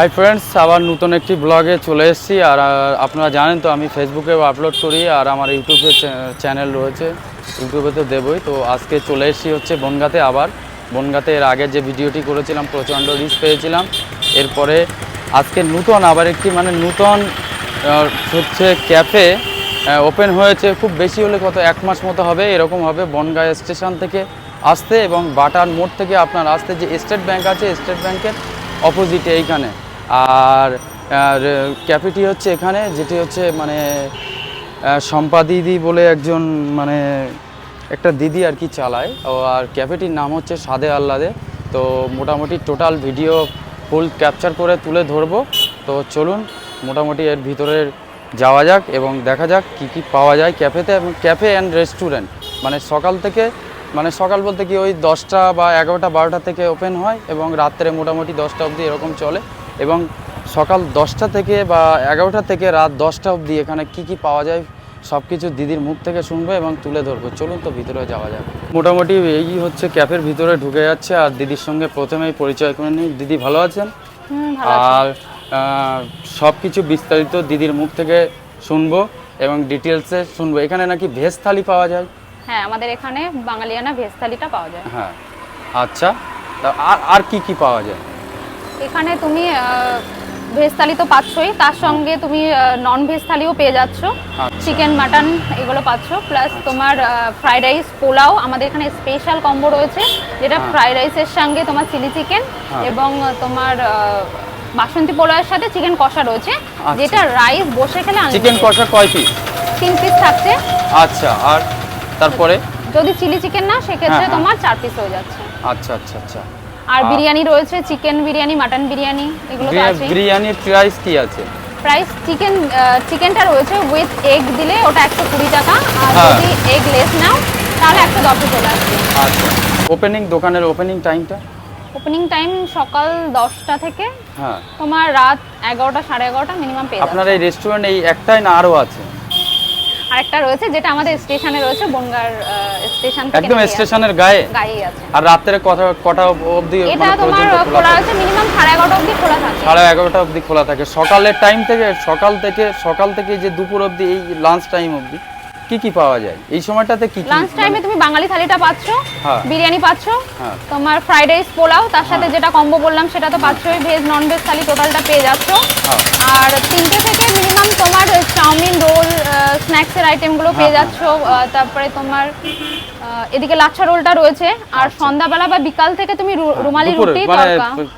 Hi friends আবার নতুন একটি ব্লগে চলে এসেছি। আর আপনারা জানেন তো, আমি ফেসবুকেও আপলোড করি, আর আমার ইউটিউবে চ্যানেল রয়েছে। ইউটিউবে তো দেবই। তো আজকে চলে এসেছি হচ্ছে বনগাতে আবার। বনগাতে এর আগে যে ভিডিওটি করেছিলাম, প্রচণ্ড রিচ পেয়েছিলাম। এরপরে আজকে নূতন, আবার একটি মানে নূতন হচ্ছে ক্যাফে ওপেন হয়েছে। খুব বেশি হলে কত এক মাস মতো হবে, এরকম হবে বনগাঁ স্টেশন থেকে আসতে এবং বাটার মোড় থেকে আপনার আসতে যে স্টেট ব্যাংক আছে, স্টেট ব্যাংকের অপোজিটে এইখানে। আর ক্যাফেটি হচ্ছে এখানে, যেটি হচ্ছে মানে শম্পা দিদি বলে একজন মানে একটা দিদি আর কি চালায়। ও আর ক্যাফেটির নাম হচ্ছে সাদে আহ্লাদে। তো মোটামুটি টোটাল ভিডিও ফুল ক্যাপচার করে তুলে ধরবো। তো চলুন, মোটামুটি এর ভিতরের যাওয়া যাক এবং দেখা যাক কি কি পাওয়া যায় ক্যাফেতে এবং ক্যাফে অ্যান্ড রেস্টুরেন্ট। মানে সকাল থেকে মানে সকাল বলতে কি ওই দশটা বা এগারোটা, বারোটা থেকে ওপেন হয় এবং রাত্রে মোটামুটি দশটা অবধি এরকম চলে। এবং সকাল দশটা থেকে বা এগারোটা থেকে রাত দশটা অবধি এখানে কি কি পাওয়া যায় সব কিছু দিদির মুখ থেকে শুনব এবং তুলে ধরবো। চলুন তো ভিতরে যাওয়া যাক। মোটামুটি এই হচ্ছে ক্যাফের ভিতরে ঢুকে যাচ্ছে আর দিদির সঙ্গে প্রথমেই পরিচয় করে নিই। দিদি ভালো আছেন। আর সব কিছু বিস্তারিত দিদির মুখ থেকে শুনব এবং ডিটেলসে শুনব। এখানে নাকি ভেজ থালি পাওয়া যায়? হ্যাঁ আমাদের এখানে বাঙালিয়ানা ভেজ থালিটা পাওয়া যায়। হ্যাঁ। আচ্ছা তা আর আর কি কি পাওয়া যায়? এখানে তুমি ভেজ থালি তো পাচ্ছই তার সঙ্গে তুমি নন ভেজ থালিও পেয়ে যাচ্ছ আচ্ছা। চিকেন মাটন এগুলো পাচ্ছ প্লাস তোমার ফ্রাইড রাইস পোলাও আমাদের এখানে স্পেশাল কম্বো রয়েছে যেটা হ্যাঁ। ফ্রাইড রাইসের সঙ্গে তোমার চিলি চিকেন হ্যাঁ। এবং তোমার বাসন্তী পোলাওয়ের সাথে চিকেন কষা রয়েছে আচ্ছা। যেটা রাইস বসে খেলে চিকেন। কষা কয় পিস তিন পিস থাকছে আচ্ছা আর তারপরে যদি চিলি চিকেন না সেক্ষেত্রে হ্যাঁ, হ্যাঁ। তোমার চার পিস হয়ে যাচ্ছে আচ্ছা আচ্ছা আচ্ছা আর বিরিয়ানি রয়েছে চিকেন বিরিয়ানি মাটন বিরিয়ানি এগুলো তো আছে বিরিয়ানির প্রাইস কি আছে? প্রাইস চিকেন চিকেনটা রয়েছে উইথ এগ দিলে ওটা একশো কুড়ি টাকা আর হ্যাঁ। যদি এগ লেস নাও তাহলে একশো দশে চলে আসবে। আচ্ছা। ওপেনিং দোকানের ওপেনিং টাইমটা ওপেনিং টাইম সকাল দশটা থেকে হ্যাঁ। তোমার রাত এগারোটা সাড়ে এগারোটা মিনিমাম পেয়ে আপনার এই রেস্টুরেন্ট এই একটাই না আরও আছে? আরেকটা রয়েছে যেটা আমাদের স্টেশনে রয়েছে বনগার স্টেশন থেকে একদম স্টেশনের গায়ে? গায়ে আছে। আর রাতের কটা কটা অবধি এটা মানে তোমার খোলা আছে? মিনিমাম সাড়ে এগারোটা অবধি খোলা থাকে। সাড়ে এগারোটা অবধি খোলা থাকে। সকালের টাইম থেকে সকাল থেকে সকাল থেকে যে দুপুর অবধি এই লাঞ্চ টাইম অবধি কি কি পাওয়া যায় এই সময়টাতে কি কি লাঞ্চ টাইমে তুমি বাঙালি থালিটা পাচ্ছ হ্যাঁ। বিরিয়ানি পাচ্ছ হ্যাঁ। তোমার ফ্রাইড রাইস পোলাও তার সাথে যেটা কম্বো বললাম সেটা তো পাচ্ছই ভেজ নন ভেজ থালি টোটালটা পেয়ে যাচ্ছ হ্যাঁ। আর তিনটে থেকে মিনিমাম তোমার চাউমিন রোল স্ন্যাক্সের আইটেমগুলো পেয়ে হ্যাঁ, যাচ্ছ তারপরে তোমার এদিকে লাচ্ছা রোলটা রয়েছে আর সন্ধ্যাবেলা বা বিকাল থেকে তুমি রুমালি আচ্ছা। রুটি মানে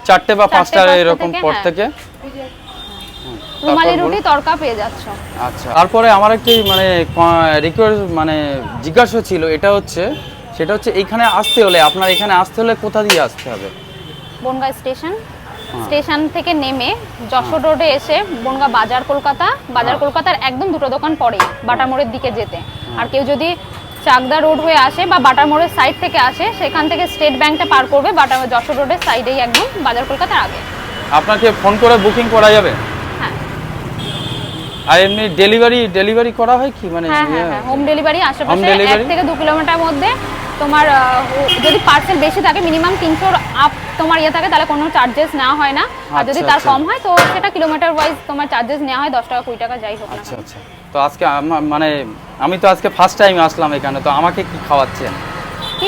চারটে বা পাঁচটা এরকম পর হ্যাঁ। থেকে রুমালি রুটি তড়কা পেয়ে যাচ্ছ। আচ্ছা। তারপরে আমার একটি মানে রিকোয়েস্ট মানে জিজ্ঞাসা ছিল এটা হচ্ছে সেটা হচ্ছে এখানে আসতে হলে আপনার এখানে আসতে হলে কোথা দিয়ে আসতে হবে? বনগাঁ স্টেশন। হ্যাঁ। স্টেশন থেকে নেমে যশোর রোডে এসে বনগাঁ বাজার কলকাতা বাজার হ্যাঁ। কলকাতার একদম দুটো দোকান পরে বাটার মোড়ের দিকে যেতে। আর কেউ যদি চাকদা রোড হয়ে আসে বা বাটার মোড়ের সাইড থেকে আসে সেখান থেকে স্টেট ব্যাংকটা পার করবে বাটা যশোর রোডের সাইডেই একদম বাজার কলকাতার আগে। আপনাকে ফোন করে বুকিং করা যাবে? হ্যাঁ আর এমনি ডেলিভারি ডেলিভারি করা হয় কি? মানে হ্যাঁ হ্যাঁ ইয়ে? হ্যাঁ হোম ডেলিভারি আশেপাশে এক থেকে দু কিলোমিটার মধ্যে তোমার যদি পার্সেল বেশি থাকে মিনিমাম তিনশোর আপ তোমার ইয়ে থাকে তাহলে কোনো চার্জেস নেওয়া হয় না। আর যদি আচ্ছা, তার আচ্ছা। কম হয় তো সেটা কিলোমিটার ওয়াইজ তোমার চার্জেস নেওয়া হয় দশ টাকা কুড়ি টাকা যাই হোক আচ্ছা আচ্ছা। তো আজকে মানে আমি তো আজকে ফার্স্ট টাইম আসলাম এখানে তো আমাকে কি খাওয়াচ্ছেন?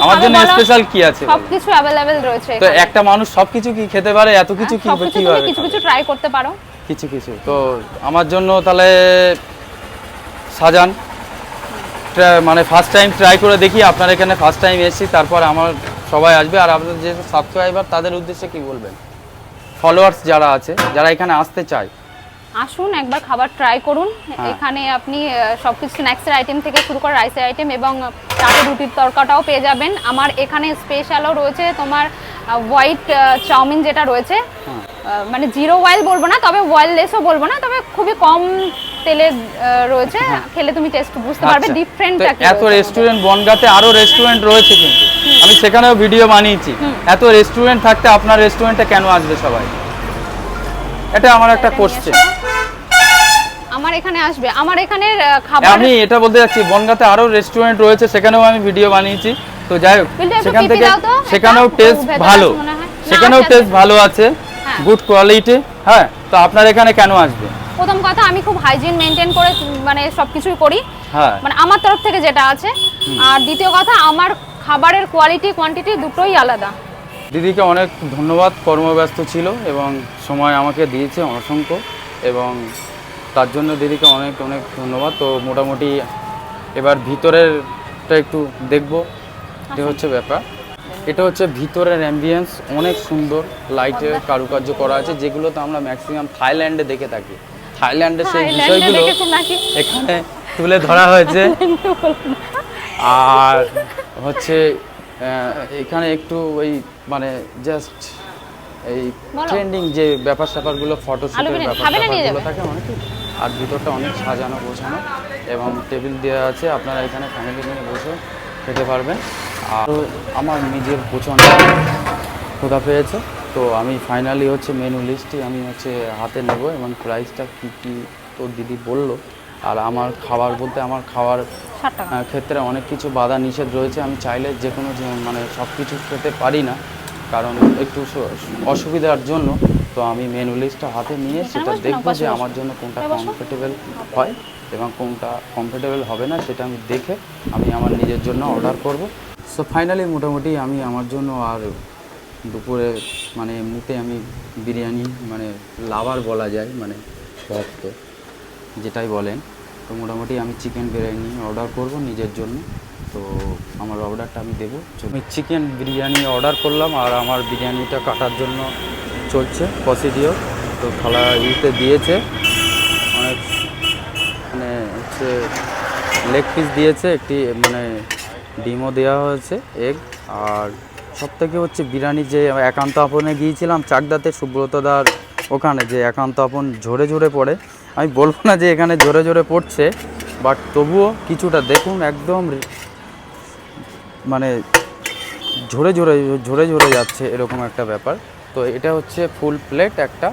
আমার জন্য স্পেশাল কি আছে সবকিছু অ্যাভেলেবেল রয়েছে তো একটা মানুষ সবকিছু কি খেতে পারে এত কিছু কি হ্যাঁ, কিছু কিছু ট্রাই করতে পারো। কিছু কিছু। তো আমার জন্য তাহলে সাজান। মানে ফার্স্ট টাইম ট্রাই করে দেখি আপনার এখানে ফার্স্ট টাইম এসেছি তারপর আমার সবাই আসবে। আর আপনাদের যে সাবস্ক্রাইবার তাদের উদ্দেশ্যে কি বলবেন? ফলোয়ার্স যারা আছে যারা এখানে আসতে চায়। আসুন একবার খাবার ট্রাই করুন। হ্যাঁ। এখানে আপনি আহ, সবকিছু স্ন্যাক্সের আইটেম থেকে শুরু করে রাইসের আইটেম এবং চাটে রুটির তরকাটাও পেয়ে যাবেন। আমার এখানে স্পেশালও রয়েছে তোমার হোয়াইট চাউমিন যেটা রয়েছে। হ্যাঁ। মানে জিরো অয়েল বলব না তবে অয়েললেসও বলব না তবে খুবই কম তেলে রয়েছে। খেলে তুমি টেস্ট বুঝতে পারবে আচ্ছা, ডিফারেন্ট এত রেস্টুরেন্ট বনগাতে আরও রেস্টুরেন্ট রয়েছে কিন্তু। আমি সেখানেও ভিডিও বানিয়েছি। এত রেস্টুরেন্ট থাকতে আপনার রেস্টুরেন্টে কেন আসবে সবাই? এটা আমার একটা কোশ্চেন আমার এখানে আসবে। আমার এখানে খাবার আমি এটা বলতে যাচ্ছি বনগাতে আরও রেস্টুরেন্ট রয়েছে সেখানেও আমি ভিডিও বানিয়েছি। তো যাই হোক সেখান থেকে সেখানেও টেস্ট ভালো। হয়। সেখানেও টেস্ট ভালো আছে। হ্যাঁ। হ্যাঁ। গুড কোয়ালিটি হ্যাঁ তো আপনার এখানে কেন আসবে? প্রথম কথা আমি খুব হাইজিন মেনটেন করে মানে সব কিছুই করি। হ্যাঁ। মানে আমার তরফ থেকে যেটা আছে। আর দ্বিতীয় কথা আমার খাবারের কোয়ালিটি কোয়ান্টিটি দুটোই আলাদা। দিদিকে অনেক ধন্যবাদ কর্মব্যস্ত ছিল এবং সময় আমাকে দিয়েছে অসংখ্য এবং তার জন্য দিদিকে অনেক অনেক ধন্যবাদ। তো মোটামুটি এবার ভিতরেরটা একটু দেখব যে হচ্ছে ব্যাপার। এটা হচ্ছে ভিতরের অ্যাম্বিয়েন্স অনেক সুন্দর লাইটের কারুকার্য করা আছে যেগুলো তো আমরা ম্যাক্সিমাম থাইল্যান্ডে দেখে থাকি। থাইল্যান্ডে সেই বিষয়গুলো এখানে তুলে ধরা হয়েছে। আর হচ্ছে এখানে একটু ওই মানে জাস্ট এই ট্রেন্ডিং যে ব্যাপার স্যাপারগুলো ফটোশুটের আলু ব্যাপার খাবে স্যাপারগুলো থাকে অনেক আর ভিতরটা অনেক সাজানো গোছানো এবং টেবিল দেওয়া আছে আপনারা এখানে ফ্যামিলি নিয়ে বসে খেতে পারবেন। আর আমার নিজের প্রচণ্ড ক্ষুধা পেয়েছে। তো আমি ফাইনালি হচ্ছে মেনু লিস্টটি আমি হচ্ছে হাতে নেব এবং প্রাইসটা কী কী তো দিদি বলল। আর আমার খাবার বলতে আমার খাওয়ার ক্ষেত্রে অনেক কিছু বাধা নিষেধ রয়েছে। আমি চাইলে যে কোনো মানে সব কিছু খেতে পারি না। কারণ একটু অসুবিধার জন্য তো আমি মেনু লিস্টটা হাতে নিয়ে সেটা দেখব যে আমার জন্য কোনটা কমফোর্টেবল হয় এবং কোনটা কমফোর্টেবল হবে না সেটা আমি দেখে আমি আমার নিজের জন্য অর্ডার করব। সো ফাইনালি মোটামুটি আমি আমার জন্য আর দুপুরে মানে এমনিতে আমি বিরিয়ানি মানে লাভার বলা যায় মানে ভক্ত যেটাই বলেন। তো মোটামুটি আমি চিকেন বিরিয়ানি অর্ডার করব নিজের জন্য। তো আমার অর্ডারটা আমি দেবো। আমি চিকেন বিরিয়ানি অর্ডার করলাম আর আমার বিরিয়ানিটা কাটার জন্য চলছে প্রসিডিওর। তো থালা ইতে দিয়েছে। অনেক মানে হচ্ছে লেগ পিস দিয়েছে, একটি মানে ডিমও দেওয়া হয়েছে, এগ, আর সব থেকে হচ্ছে বিরিয়ানি যে একান্ত আপনে গিয়েছিলাম চাকদাতে সুব্রতদার ওখানে যে একান্ত আপন ঝরে ঝরে পড়ে। আমি বলব না যে এখানে ঝরে ঝরে পড়ছে, বাট তবুও কিছুটা দেখুন একদম মানে ঝরে ঝরে ঝরে ঝরে যাচ্ছে এরকম একটা ব্যাপার। তো এটা হচ্ছে ফুল প্লেট একটা।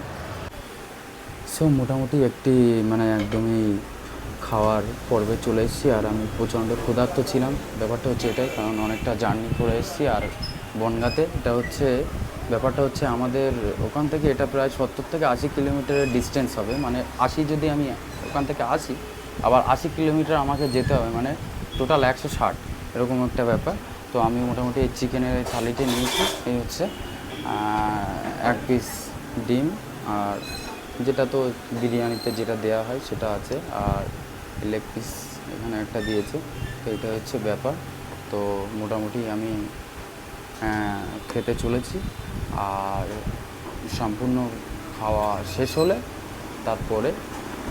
সো মোটামুটি একটি মানে একদমই খাওয়ার পর্বে চলে এসেছি আর আমি প্রচণ্ড ক্ষুধার্ত ছিলাম। ব্যাপারটা হচ্ছে এটাই, কারণ অনেকটা জার্নি করে এসেছি আর বনগাতে। এটা হচ্ছে, ব্যাপারটা হচ্ছে আমাদের ওখান থেকে এটা প্রায় সত্তর থেকে আশি কিলোমিটারের ডিস্টেন্স হবে। মানে আশি যদি আমি ওখান থেকে আসি, আবার আশি কিলোমিটার আমাকে যেতে হবে মানে টোটাল একশো ষাট, এরকম একটা ব্যাপার। তো আমি মোটামুটি এই চিকেনের থালিটি নিয়েছি, এই হচ্ছে এক পিস ডিম, আর যেটা তো বিরিয়ানিতে যেটা দেওয়া হয় সেটা আছে। আর লেগ পিস এখানে একটা দিয়েছে তো এটা হচ্ছে ব্যাপার। তো মোটামুটি আমি আহ, খেতে চলেছি। আর সম্পূর্ণ খাওয়া শেষ হলে তারপরে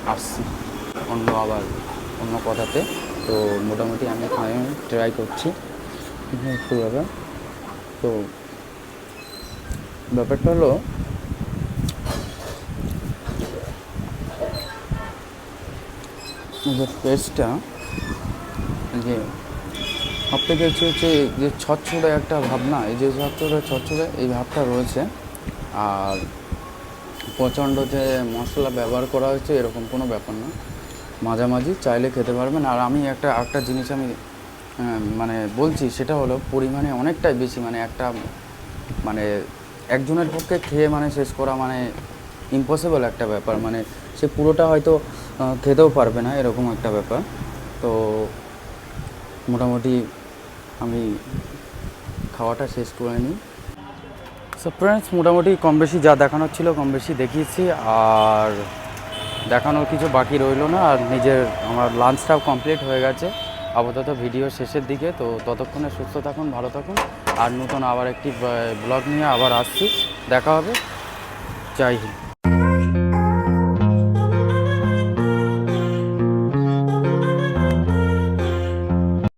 আসছি অন্য আবার অন্য কথাতে। তো মোটামুটি আমি ট্রাই করছি। একটু ব্যাপার তো ব্যাপারটা হলো যে পেস্টটা যে সব থেকে হচ্ছে হচ্ছে যে ছচ্ছড়ে একটা ভাবনা, এই যে ছচ্ছড়ে ছচ্ছড়ে এই ভাবটা রয়েছে। আর প্রচণ্ড যে মশলা ব্যবহার করা হয়েছে, এরকম কোনো ব্যাপার না। মাঝামাঝি চাইলে খেতে পারবেন। আর আমি একটা একটা জিনিস আমি মানে বলছি, সেটা হলো পরিমাণে অনেকটাই বেশি মানে একটা মানে একজনের পক্ষে খেয়ে মানে শেষ করা মানে ইম্পসিবল একটা ব্যাপার। মানে সে পুরোটা হয়তো খেতেও পারবে না, এরকম একটা ব্যাপার। তো মোটামুটি আমি খাওয়াটা শেষ করে নিই। সো ফ্রেন্ডস মোটামুটি কম বেশি যা দেখানোর ছিল কম বেশি দেখিয়েছি, আর দেখানোর কিছু বাকি রইল না, আর নিজের আমার লাঞ্চটাও কমপ্লিট হয়ে গেছে। আপাতত ভিডিও শেষের দিকে, তো ততক্ষণে সুস্থ থাকুন, ভালো থাকুন, আর নতুন আবার একটি ব্লগ নিয়ে আবার আসছি। দেখা হবে। জয় হিন্দ।